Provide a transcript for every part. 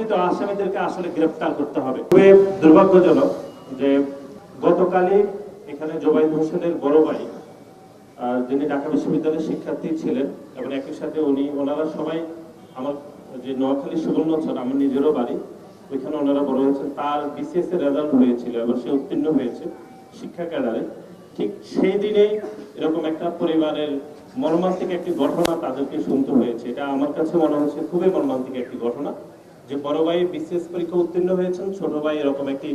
প্রকৃত আসামিদেরকে আসলে গ্রেফতার করতে হবে। খুবই দুর্ভাগ্যজনক যে গতকালই এখানে জোবাইদ হোসেনের বড় ভাই যিনি ঢাকা বিশ্ববিদ্যালয়ের শিক্ষার্থী ছিলেন এবং একই সাথে উনি, ওনারা সবাই আমার যে নোয়াখালী সুবর্ণচর, আমার নিজেরও বাড়ি, ওইখানে ওনারা বড় হয়েছেন তার বিসিএস এর রেজাল্ট হয়েছিল এবং সে উত্তীর্ণ হয়েছে শিক্ষা ক্যাডারে। ঠিক সেই দিনেই এরকম একটা পরিবারের মর্মান্তিক একটি ঘটনা তাদেরকে শুনতে হয়েছে। এটা আমার কাছে মনে হচ্ছে খুবই মর্মান্তিক একটি ঘটনা। যে বড় ভাই বিসিএস পরীক্ষা উত্তীর্ণ হয়েছেন, ছোট ভাই এরকম একটি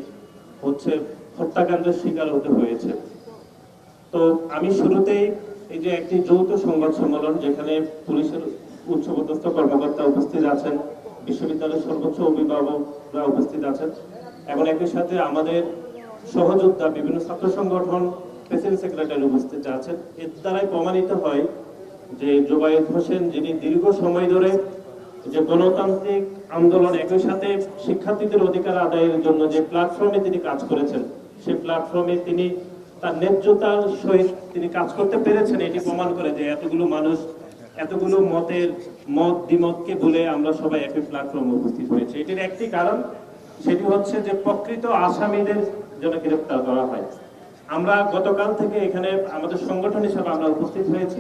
হচ্ছে হত্যাকাণ্ডের শিকার হতে হয়েছে। তো আমি শুরুতেই এই যে একটি যৌথ সংবাদ সম্মেলন যেখানে পুলিশের উচ্চপদস্থ কর্মকর্তা উপস্থিত আছেন, বিশ্ববিদ্যালয়ের সর্বোচ্চ অভিভাবকরা উপস্থিত আছেন, এবং একই সাথে আমাদের সহযোদ্ধা বিভিন্ন ছাত্র সংগঠন, প্রেসিডেন্ট সেক্রেটারি উপস্থিত আছেন। এর দ্বারাই প্রমাণিত হয় যে জোবায়েদ হোসেন, যিনি দীর্ঘ সময় ধরে যে গণতান্ত্রিক আন্দোলন একই সাথে শিক্ষার্থীদের অধিকার আদায়ের জন্য যে প্ল্যাটফর্মে তিনি কাজ করেছেন সেই প্ল্যাটফর্মে তিনি তার ন্যায্যতার সহিত তিনি কাজ করতে পেরেছেন। এটি প্রমাণ করে যে এতগুলো মানুষ, এতগুলো মতের মত দ্বিমতকে বলে আমরা সবাই একই প্ল্যাটফর্মে উপস্থিত হয়েছে। এটির একটি কারণ, সেটি হচ্ছে যে প্রকৃত আসামিদের জন্য গ্রেপ্তার করা হয়। আমরা গতকাল থেকে এখানে আমাদের সংগঠন হিসেবে আমরা উপস্থিত হয়েছি।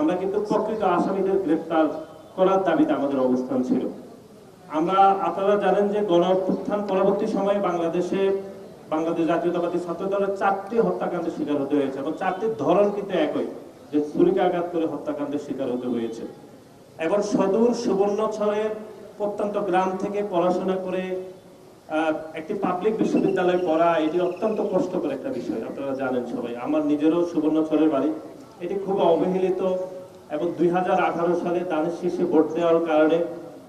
আমরা কিন্তু প্রকৃত আসামিদের গ্রেপ্তার করার দাবিতে আমাদের অবস্থান ছিল। আমরা, আপনারা জানেন যে গণ অভ্যুত্থান পরবর্তী সময়ে বাংলাদেশে বাংলাদেশ জাতীয়তাবাদী ছাত্র দলের চারটি হত্যাকাণ্ডের শিকার হতে হয়েছে এবং চারটির ধরন কিন্তু একই, যে ছুরিকাঘাত করে হত্যাকাণ্ডের শিকার হতে হয়েছে। এবং সদূর সুবর্ণছড়ের প্রত্যন্ত গ্রাম থেকে পড়াশোনা করে একটি পাবলিক বিশ্ববিদ্যালয়ে পড়া, এটি অত্যন্ত কষ্টকর একটা বিষয়, আপনারা জানেন সবাই। আমার নিজেরও সুবর্ণছড়ের বাড়ি। এটি খুব অবহেলিত এবং দুই হাজার আঠারো সালে দানের শীর্ষে ভোট দেওয়ার কারণে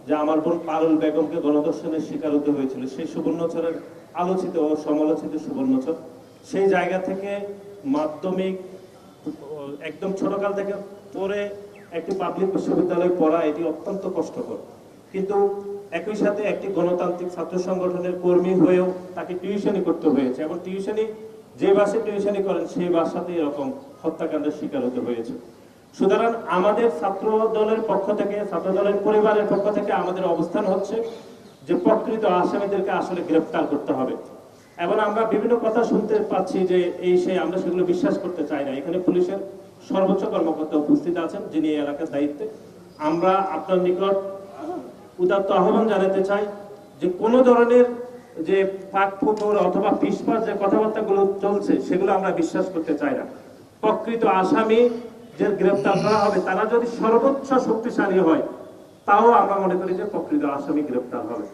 যে আমার বোন পারুল বেগমকে গণধর্ষণের শিকার হতে হয়েছিল, সেই সুবর্ণচরের আলোচিত ও সমালোচিত সুবর্ণচর। সেই জায়গা থেকে মাধ্যমিক, একদম ছোটকাল থেকে পড়ে একটি পাবলিক বিশ্ববিদ্যালয়ে পড়া এটি অত্যন্ত কষ্টকর। কিন্তু একই সাথে একটি গণতান্ত্রিক ছাত্র সংগঠনের কর্মী হয়েও তাকে টিউশনি করতে হয়েছে এবং টিউশনি যে বাসে টিউশনি করেন, সেই বাসাতে এরকম হত্যাকাণ্ডের শিকার হতে হয়েছে। সুতরাং আমাদের ছাত্র দলের পক্ষ থেকে ছাত্র দলের পরিবারের পক্ষ থেকে আমাদের অবস্থান হচ্ছে যে প্রকৃত আসামিদেরকে আসলে গ্রেফতার করতে হবে। এবং আমরা বিভিন্ন কথা শুনতে পাচ্ছি যে এই সেই আমরা সেগুলো বিশ্বাস করতে চাই না। এখানে পুলিশের সর্বোচ্চ কর্মকর্তা উপস্থিত আছেন, যিনি এই এলাকার দায়িত্বে। আমরা আপনার নিকট উদাত্ত আহ্বান জানাতে চাই যে কোনো ধরনের যে ফাঁক ফুকর অথবা পিসপাস যে কথাবার্তাগুলো চলছে, সেগুলো আমরা বিশ্বাস করতে চাই না। প্রকৃত আসামি যে গ্রেফতার করা হবে, তারা যদি সর্বোচ্চ শক্তিশালী হয়, তাও আমরা মনে করি যে প্রকৃত আসামি গ্রেফতার হবে।